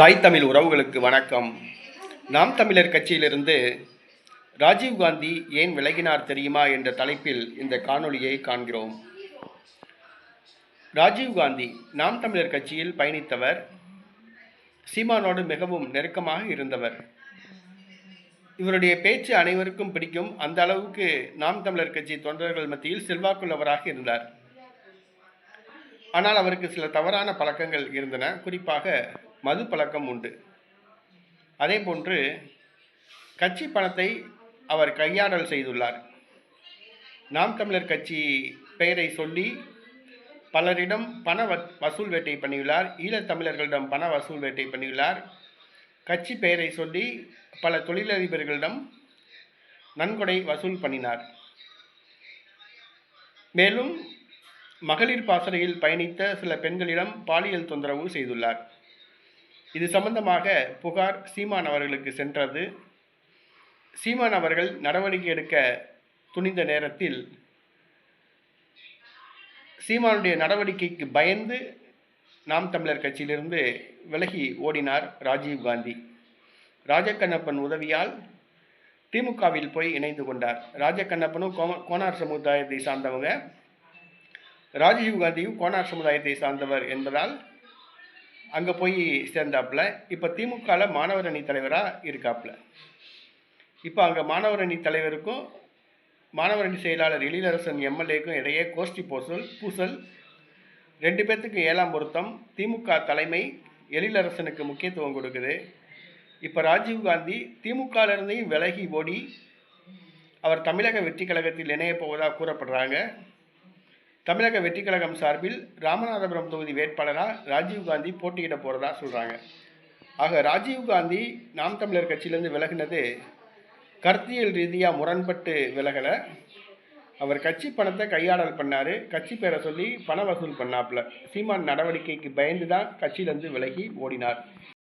தாய் தமிழ் உறவுகளுக்கு வணக்கம். நாம் தமிழர் கட்சியிலிருந்து ராஜீவ்காந்தி ஏன் விலகினார் தெரியுமா என்ற தலைப்பில் இந்த காணொளியை காண்கிறோம். ராஜீவ்காந்தி நாம் தமிழர் கட்சியில் பயணித்தவர் சீமானோடு மிகவும் நெருக்கமாக இருந்தவர். இவருடைய பேச்சு அனைவருக்கும் பிடிக்கும். அந்த அளவுக்கு நாம் தமிழர் கட்சி தொண்டர்கள் மத்தியில் செல்வாக்குள்ளவராக இருந்தார். ஆனால் அவருக்கு சில தவறான பழக்கங்கள் இருந்தன. குறிப்பாக மது பழக்கம் உண்டு. அதே போன்று கட்சி பணத்தை அவர் கையாடல் செய்துள்ளார். நாம் தமிழர் கட்சி பெயரை சொல்லி பலரிடம் பண வ- வசூல் வேட்டை பண்ணியுள்ளார். ஈழத்தமிழர்களிடம் பண வசூல் வேட்டை பண்ணியுள்ளார். கட்சி பெயரை சொல்லி பல தொழிலதிபர்களிடம் நன்கொடை வசூல் பண்ணினார். மேலும் மகளிர் பாசறையில் பயணித்த சில பெண்களிடம் பாலியல் தொந்தரவு செய்துள்ளார். இது சம்பந்தமாக புகார் சீமான் அவர்களுக்கு சென்றது. சீமான் அவர்கள் நடவடிக்கை எடுக்க துணிந்த நேரத்தில் சீமானுடைய நடவடிக்கைக்கு பயந்து நாம் தமிழர் கட்சியிலிருந்து விலகி ஓடினார் ராஜீவ் காந்தி. ராஜகண்ணப்பன் உதவியால் திமுகவில் போய் இணைந்து கொண்டார். ராஜகண்ணப்பனும் கோனார் சமுதாயத்தை சார்ந்தவங்க. ராஜீவ் காந்தியும் கோனார் சமுதாயத்தை சார்ந்தவர் என்பதால் அங்கே போய் சேர்ந்தாப்புல. இப்போ திமுகவில் மாணவர் அணி தலைவராக இருக்காப்புல. இப்போ அங்கே மாணவர் அணி தலைவருக்கும் மாணவர் அணி செயலாளர் எழிலரசன் எம்எல்ஏக்கும் இடையே கோஷ்டி பூசல் பூசல். ரெண்டு பேர்த்துக்கு ஏழாம் பொருத்தம். திமுக தலைமை எழிலரசனுக்கு முக்கியத்துவம் கொடுக்குது. இப்போ ராஜீவ் காந்தி விலகி ஓடி அவர் தமிழக வெற்றி கழகத்தில் இணையப் போவதாக கூறப்படுறாங்க. தமிழக வெற்றி கழகம் சார்பில் ராமநாதபுரம் தொகுதி வேட்பாளராக ராஜீவ் காந்தி போட்டியிட போகிறதா சொல்கிறாங்க ஆக ராஜீவ் காந்தி நாம் தமிழர் கட்சியிலேருந்து விலகினது கருத்தியல் ரீதியாக முரண்பட்டு விலகலை. அவர் கட்சி பணத்தை கையாடல் பண்ணார். கட்சி பேரை சொல்லி பண வசூல் பண்ணாப்புல. சீமான் நடவடிக்கைக்கு பயந்து தான் கட்சியிலேருந்து விலகி ஓடினார்.